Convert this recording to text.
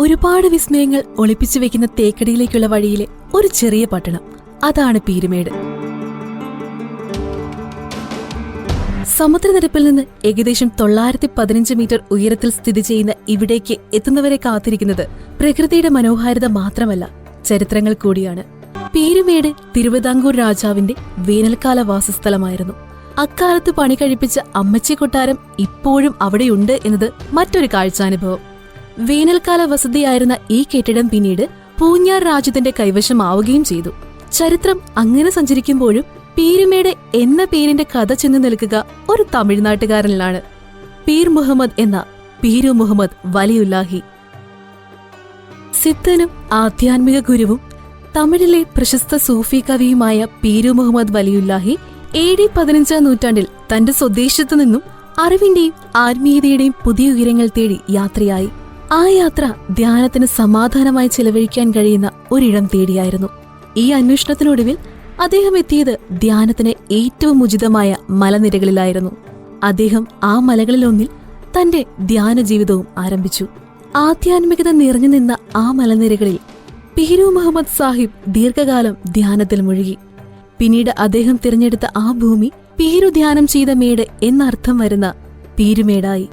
ഒരുപാട് വിസ്മയങ്ങൾ ഒളിപ്പിച്ചു വെക്കുന്ന തേക്കടിയിലേക്കുള്ള വഴിയിലെ ഒരു ചെറിയ പട്ടണം. അതാണ് പീരുമേട്. സമുദ്രനിരപ്പിൽ നിന്ന് ഏകദേശം തൊള്ളായിരത്തി പതിനഞ്ച് മീറ്റർ ഉയരത്തിൽ സ്ഥിതി ചെയ്യുന്ന ഇവിടേക്ക് എത്തുന്നവരെ കാത്തിരിക്കുന്നത് പ്രകൃതിയുടെ മനോഹാരിത മാത്രമല്ല ചരിത്രങ്ങൾ കൂടിയാണ്. പീരുമേട് തിരുവിതാംകൂർ രാജാവിന്റെ വേനൽക്കാല വാസസ്ഥലമായിരുന്നു. അക്കാലത്ത് പണി കഴിപ്പിച്ച അമ്മച്ചി കൊട്ടാരം ഇപ്പോഴും അവിടെയുണ്ട് എന്നത് മറ്റൊരു കാഴ്ചാനുഭവം. വേനൽക്കാല വസതിയായിരുന്ന ഈ കെട്ടിടം പിന്നീട് പൂഞ്ഞാർ രാജ്യത്തിന്റെ കൈവശമാവുകയും ചെയ്തു. ചരിത്രം അങ്ങനെ സഞ്ചരിക്കുമ്പോഴും പീരുമേട് എന്ന പേരിന്റെ കഥ ചെന്ന് നിൽക്കുക ഒരു തമിഴ്നാട്ടുകാരനിലാണ്. പീർ മുഹമ്മദ് എന്ന പീരു മുഹമ്മദ് വലിയുല്ലാഹി. സിദ്ധനും ആധ്യാത്മിക ഗുരുവും തമിഴിലെ പ്രശസ്ത സൂഫി കവിയുമായ പീരു മുഹമ്മദ് വലിയുല്ലാഹി എ ഡി പതിനഞ്ചാം നൂറ്റാണ്ടിൽ തന്റെ സ്വദേശത്തു നിന്നും അറിവിന്റെയും ആത്മീയതയുടെയും പുതിയ ഉയരങ്ങൾ തേടി യാത്രയായി. ആ യാത്ര ധ്യാനത്തിന് സമാധാനമായി ചെലവഴിക്കാൻ കഴിയുന്ന ഒരിടം തേടിയായിരുന്നു. ഈ അന്വേഷണത്തിനൊടുവിൽ അദ്ദേഹം എത്തിയത് ധ്യാനത്തിന് ഏറ്റവും ഉചിതമായ മലനിരകളിലായിരുന്നു. അദ്ദേഹം ആ മലകളിലൊന്നിൽ തന്റെ ധ്യാന ജീവിതവും ആരംഭിച്ചു. ആധ്യാത്മികത നിറഞ്ഞു നിന്ന ആ മലനിരകളിൽ പീരു മുഹമ്മദ് സാഹിബ് ദീർഘകാലം ധ്യാനത്തിൽ മുഴുകി. പിന്നീട് അദ്ദേഹം തിരഞ്ഞെടുത്ത ആ ഭൂമി പീരു ധ്യാനം ചെയ്ത മേട് എന്നർത്ഥം വരുന്ന പീരുമേടായി.